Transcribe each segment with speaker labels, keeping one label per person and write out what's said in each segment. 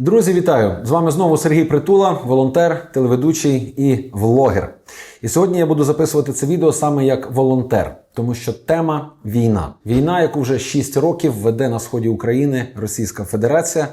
Speaker 1: Друзі, вітаю! З вами знову Сергій Притула, волонтер, телеведучий і влогер. І сьогодні я буду записувати це відео саме як волонтер, тому що тема війна. Війна, яку вже 6 років веде на сході України Російська Федерація.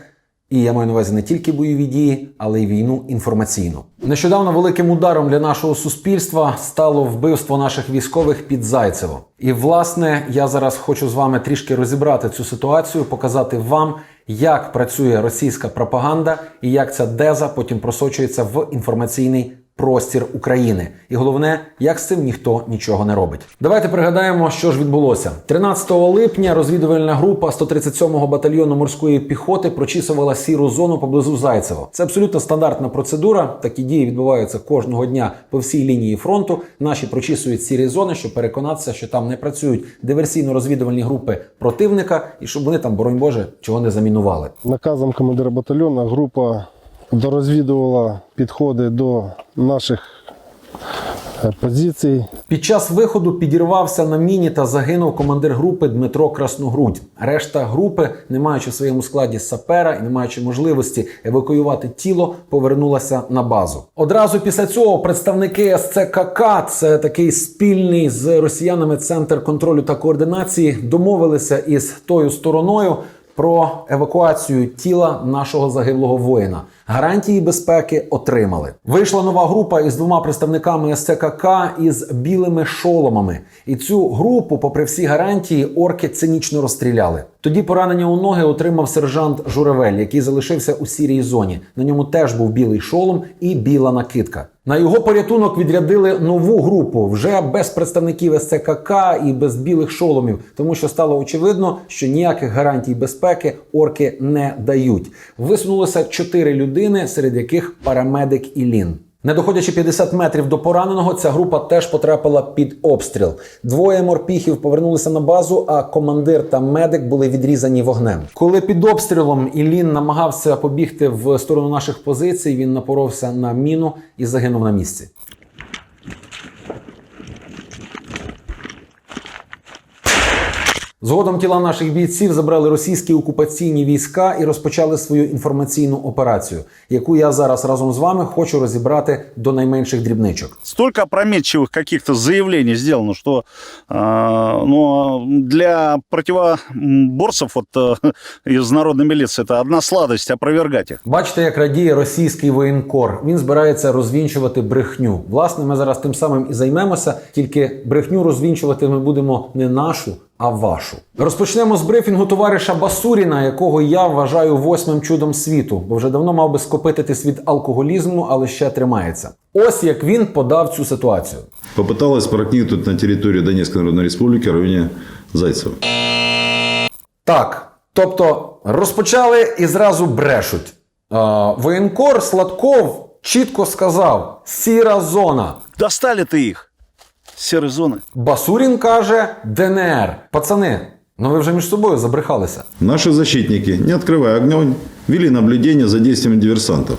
Speaker 1: І я маю на увазі не тільки бойові дії, але й війну інформаційну. Нещодавно великим ударом для нашого суспільства стало вбивство наших військових під Зайцево. І власне я зараз хочу з вами трішки розібрати цю ситуацію, показати вам, як працює російська пропаганда і як ця деза потім просочується в інформаційний простір України. І головне, як з цим ніхто нічого не робить. Давайте пригадаємо, що ж відбулося. 13 липня розвідувальна група 137-го батальйону морської піхоти прочісувала сіру зону поблизу Зайцева. Це абсолютно стандартна процедура. Такі дії відбуваються кожного дня по всій лінії фронту. Наші прочісують сірі зони, щоб переконатися, що там не працюють диверсійно-розвідувальні групи противника, і щоб вони там, боронь Боже, чого не замінували.
Speaker 2: Наказом командира батальйону група дорозвідувала підходи до наших е, позицій.
Speaker 1: Під час виходу підірвався на міні та загинув командир групи Дмитро Красногрудь. Решта групи, не маючи в своєму складі сапера і не маючи можливості евакуювати тіло, повернулася на базу. Одразу після цього представники СЦКК, це такий спільний з росіянами центр контролю та координації, домовилися із тою стороною про евакуацію тіла нашого загиблого воїна. Гарантії безпеки отримали. Вийшла нова група із двома представниками СЦКК із білими шоломами. І цю групу, попри всі гарантії, орки цинічно розстріляли. Тоді поранення у ноги отримав сержант Журавель, який залишився у сірій зоні. На ньому теж був білий шолом і біла накидка. На його порятунок відрядили нову групу вже без представників СЦКК і без білих шоломів, тому що стало очевидно, що ніяких гарантій безпеки орки не дають. Висунулося чотири людини, серед яких парамедик Ілін. Не доходячи 50 метрів до пораненого, ця група теж потрапила під обстріл. Двоє морпіхів повернулися на базу, а командир та медик були відрізані вогнем. Коли під обстрілом Ілін намагався побігти в сторону наших позицій, він напоровся на міну і загинув на місці. Згодом тіла наших бійців забрали російські окупаційні війська і розпочали свою інформаційну операцію, яку я зараз разом з вами хочу розібрати до найменших дрібничок.
Speaker 3: столько опрометчивых каких-то заявлений сделано, что э, ну, для противоборцев вот, э, из народной милиции это одна сладость опровергать их.
Speaker 1: Бачите, як радіє російський воєнкор. Він збирається розвінчувати брехню. Власне, ми зараз тим самим і займемося, тільки брехню розвінчувати ми будемо не нашу. А вашу розпочнемо з брифінгу товариша Басуріна, якого я вважаю восьмим чудом світу, бо вже давно мав би скопититись від алкоголізму, але ще тримається. Ось як він подав цю ситуацію.
Speaker 4: попыталась проникнуть на территорию Донецкой Народной Республики в районе Зайцева.
Speaker 1: Так, тобто розпочали і зразу брешуть. Е, воєнкор Сладков чітко сказав: сіра зона.
Speaker 3: Достали ты их, серые зоны.
Speaker 1: Басурін каже ДНР. Пацани, ну ви вже між собою забрехалися.
Speaker 4: Наши защитники, не открывая огонь, вели наблюдение за действиями диверсантов.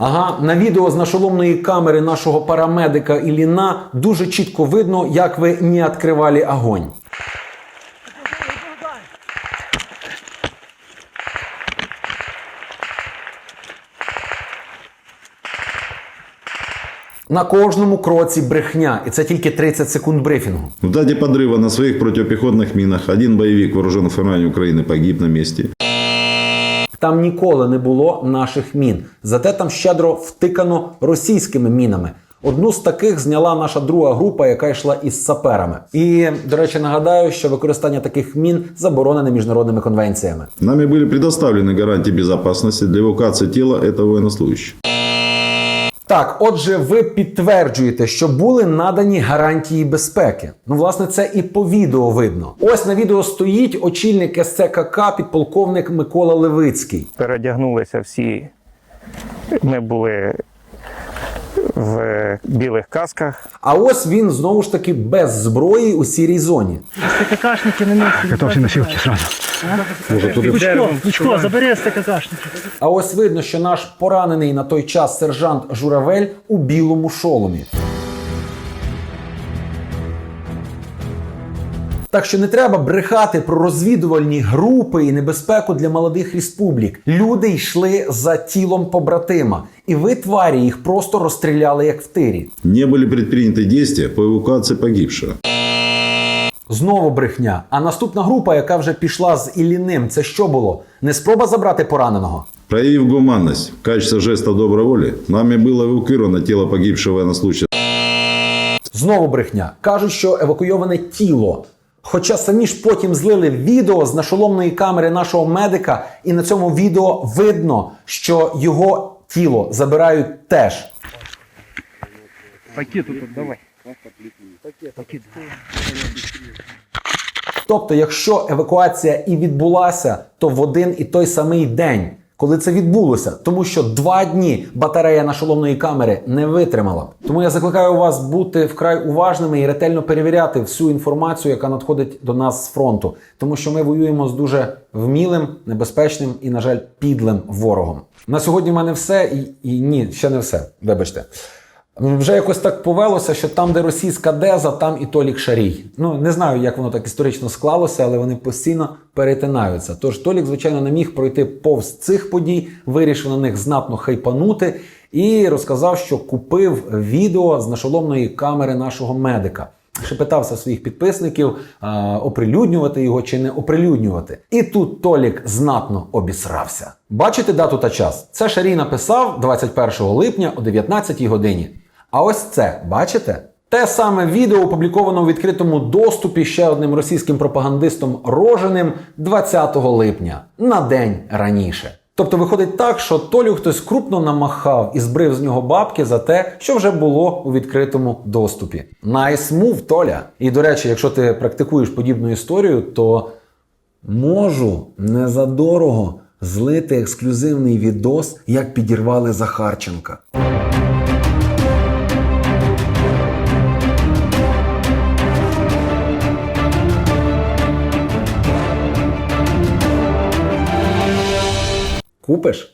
Speaker 1: Ага, на відео з нашоломної камери нашого парамедика Іліна дуже чітко видно, як ви не відкривали огонь. На кожному кроці брехня, і це тільки 30 секунд брифінгу.
Speaker 4: В дате подрыва на своих противопехотных минах один боевик вооруженных формирований Украины погиб на месте.
Speaker 1: Там ніколи не було наших мін. Зате там щедро втикано російськими мінами. Одну з таких зняла наша друга група, яка йшла із саперами. І, до речі, нагадаю, що використання таких мін заборонене міжнародними конвенціями.
Speaker 4: Нами были предоставлены гарантии безопасности для эвакуации тела этого военнослужащего.
Speaker 1: Так, отже, ви підтверджуєте, що були надані гарантії безпеки. Ну, власне, це і по відео видно. Ось на відео стоїть очільник СЦКК, підполковник Микола Левицький.
Speaker 5: Передягнулися всі. Ми були в білих касках.
Speaker 1: А ось він знову ж таки без зброї у сірій зоні.
Speaker 6: ТККшники не носять.
Speaker 7: Готовься носилки сразу.
Speaker 6: Пучко, Пучко, забери з
Speaker 1: А ось видно, що наш поранений на той час сержант Журавель у білому шоломі. Так що не треба брехати про розвідувальні групи і небезпеку для молодих республік. Люди йшли за тілом побратима, і ви, тварі, їх просто розстріляли як в тирі.
Speaker 4: Не были предприняты действия по эвакуации погибшего.
Speaker 1: Знову брехня. А наступна група, яка вже пішла з Ілліним, це що було? Не спроба забрати пораненого?
Speaker 4: Проявив гуманность в качестве жеста доброй воли, нами было эвакуировано тело погибшего военнослужащего
Speaker 1: Знову брехня. Кажуть, що евакуйоване тіло. Хоча самі ж потім злили відео з нашоломної камери нашого медика, і на цьому відео видно, що його тіло забирають теж.
Speaker 6: Пакет тут давай.
Speaker 1: Тобто, якщо евакуація і відбулася, то в один і той самий день, коли це відбулося, тому що два дні батарея нашоломної камери не витримала. Тому я закликаю вас бути вкрай уважними і ретельно перевіряти всю інформацію, яка надходить до нас з фронту, тому що ми воюємо з дуже вмілим, небезпечним і, на жаль, підлим ворогом. На сьогодні в мене все і, і ні, ще не все. Вибачте. Вже якось так повелося, що там, де російська деза, там і Толік Шарій. Ну не знаю, як воно так історично склалося, але вони постійно перетинаються. Тож Толік, звичайно, не міг пройти повз цих подій, вирішив на них знатно хайпанути і розказав, що купив відео з нашоломної камери нашого медика. Ще питався своїх підписників, а, оприлюднювати його чи не оприлюднювати. І тут Толік знатно обісрався. Бачите дату та час? Це Шарій написав 21 липня о 19 годині. А ось це, бачите? Те саме відео опубліковано у відкритому доступі ще одним російським пропагандистом Роженим 20 липня, на день раніше. Тобто виходить так, що Толю хтось крупно намахав і збрив з нього бабки за те, що вже було у відкритому доступі. Найс мув, Толя. І до речі, якщо ти практикуєш подібну історію, то можу незадорого злити ексклюзивний відос, як підірвали Захарченка. Купиш?